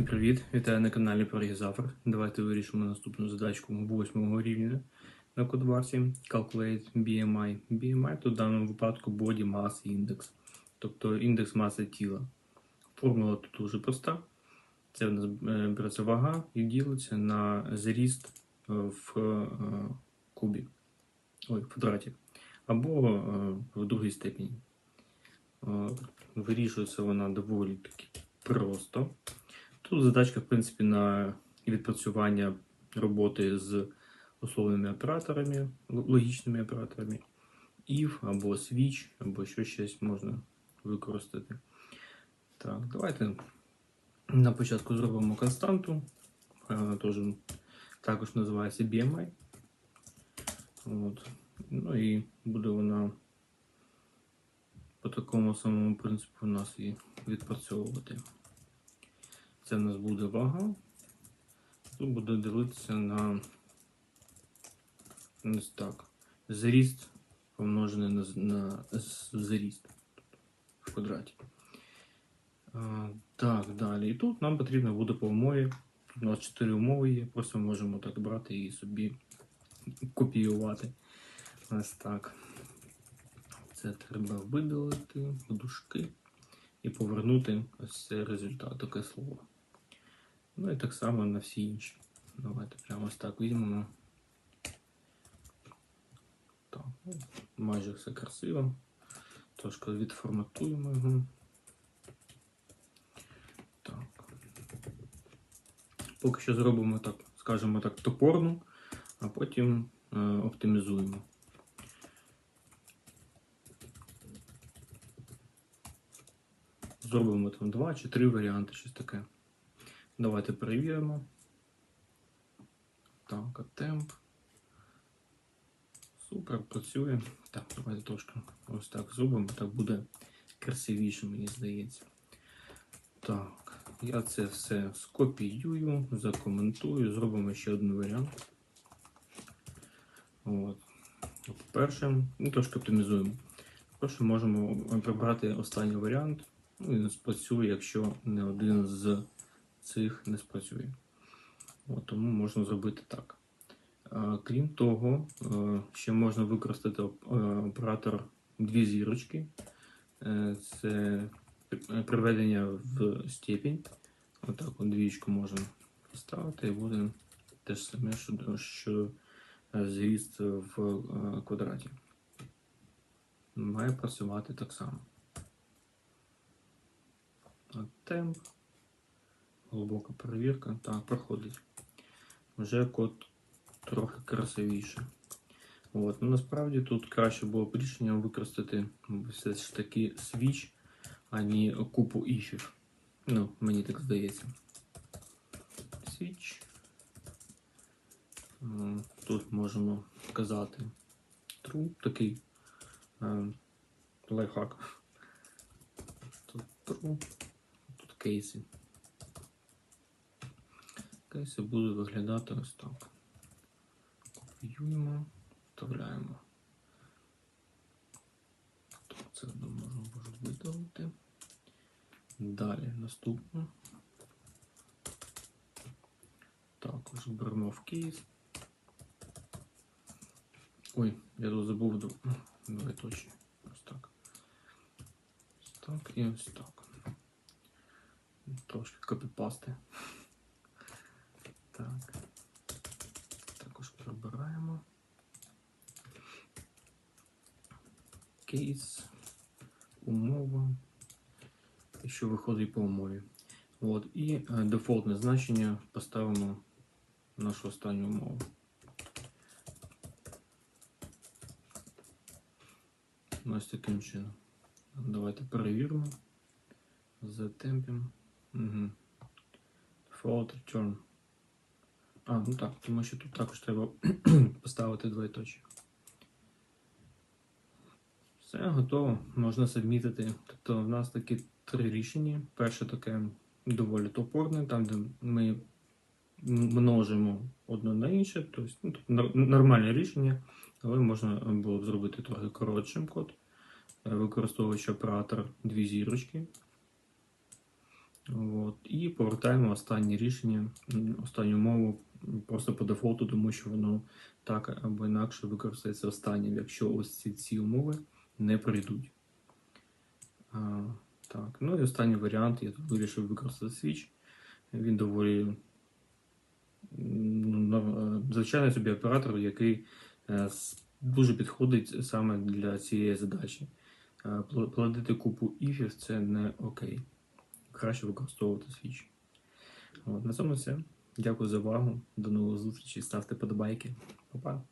Всім привіт! Вітаю на каналі Прогізавр. Давайте вирішимо наступну задачку 8 рівня на кодварсі Calculate BMI. BMI тут в даному випадку Body Mass Index, тобто індекс маси тіла. Формула тут дуже проста. Це в нас е, береться вага і ділиться на зріст е, в е, кубі, ой, в квадраті, або в другій степені. Вирішується вона доволі таки просто. Тут задачка, в принципі, на відпрацювання роботи з условними операторами, логічними операторами, if або switch, або що щось можна використати. Так, давайте на початку зробимо константу. Вона теж також називається BMI. От. Ну і буде вона по такому самому принципу у нас і відпрацьовувати. Це в нас буде вага. Тут буде дивитися на так. Зріст помножений на, на зріст в квадраті. А, так, далі. І тут нам потрібно буде по умові. У нас 4 умови є, просто можемо так брати і собі копіювати. Ось так. Це треба видалити дужки і повернути ось цей результат, таке слово. Ну і так само на всі інші. Давайте прямо ось так візьмемо. Так, майже все красиво. Трошки відформатуємо його. Так. Поки що зробимо так, скажімо так, топорну, а потім е, оптимізуємо. Зробимо там два чи три варіанти, щось таке. Давайте перевіримо. Так, темп. Супер, працює. Так, давайте трошки ось так зробимо, так буде красивіше, мені здається. Так, я це все скопіюю, закоментую, зробимо ще один варіант. От. По-перше, ну, трошки оптимізуємо. По-перше, можемо прибрати останній варіант. Ну, він спрацює, якщо не один з цих не спрацює. От, тому можна зробити так. Крім того, е, ще можна використати е, оператор дві зірочки. Е, Це приведення в степінь. Отак от двічку можна поставити і буде те ж саме, що, е, зріст в е, квадраті. Має працювати так само. Темп. Глибока перевірка. Так, проходить. Вже код трохи красивіше. От. Ну, насправді тут краще було б рішенням використати все ж таки свіч, а не купу іфів. Ну, мені так здається. Свіч. Тут можемо вказати true, такий е, лайфхак. Тут true, тут кейси. Кейси будуть виглядати ось так. Копіюємо, вставляємо. Це можна можу видалити. Далі наступне. Також беремо в кейс. Ой, я тут забув Давай точно. Ось так. Ось так і ось так. Трошки копіпасти. Так. Також прибираємо. Кейс, умова. Що виходить по умові. От. І е, дефолтне значення поставимо нашу останню умову. Ось таким чином. Давайте перевіримо. Затемпимо. Угу. Default return. А, ну так, тому що тут також треба поставити двоєточі. Все, готово. Можна submітити. Тобто в нас такі три рішення. Перше таке доволі топорне, там, де ми множимо одне на інше, тобто ну, тобто нормальне рішення, але можна було б зробити трохи коротшим код, е, використовуючи оператор дві зірочки. От. І повертаємо останнє рішення, останню мову просто по дефолту, тому що воно так або інакше використається останнім, якщо ось ці, ці умови не прийдуть. А, так, ну і останній варіант, я тут вирішив використати свіч. Він доволі ну, е, звичайний собі оператор, який е, дуже підходить саме для цієї задачі. Е, Плодити купу іфів це не окей. Краще використовувати свіч. От, на цьому все. Дякую за увагу. До нових зустрічей. Ставте подобайки. Па-па.